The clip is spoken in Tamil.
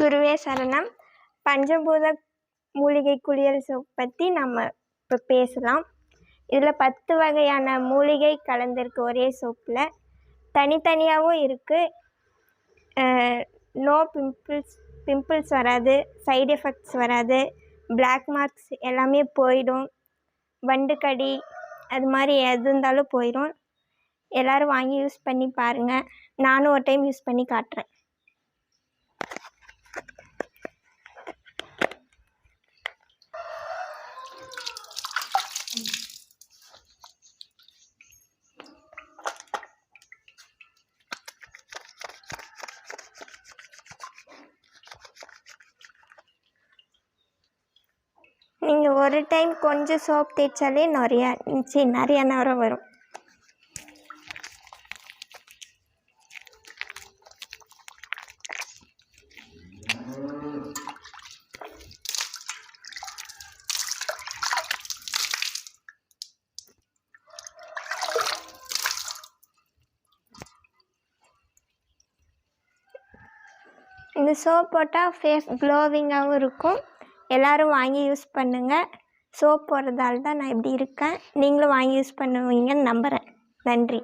குருவே சரணம். பஞ்சபூத மூலிகை குளியல் சோப் பற்றி நம்ம இப்போ பேசலாம். இதில் பத்து வகையான மூலிகை கலந்துருக்கு ஒரே சோப்பில். தனித்தனியாகவும் இருக்குது நோ பிம்பிள்ஸ் பிம்பிள்ஸ் வராது சைடு எஃபெக்ட்ஸ் வராது பிளாக் மார்க்ஸ் எல்லாமே போயிடும். வண்டுக்கடி அது மாதிரி எது இருந்தாலும் போயிடும் எல்லோரும் வாங்கி யூஸ் பண்ணி பாருங்கள் நானும் ஒரு டைம் யூஸ் பண்ணி காட்டுறேன். நீங்கள் ஒரு டைம் கொஞ்சம் சோப் தேய்ச்சாலே நிறையா சி நிறையா நேரம் வரும் இந்த சோப் போட்டால் ஃபேஸ் க்ளோவிங்காகவும் இருக்கும். எல்லோரும் வாங்கி யூஸ் பண்ணுங்கள் சோப் போடுறதால தான் நான் இப்படி இருக்கேன். நீங்களும் வாங்கி யூஸ் பண்ணுவீங்கன்னு நம்புகிறேன் நன்றி.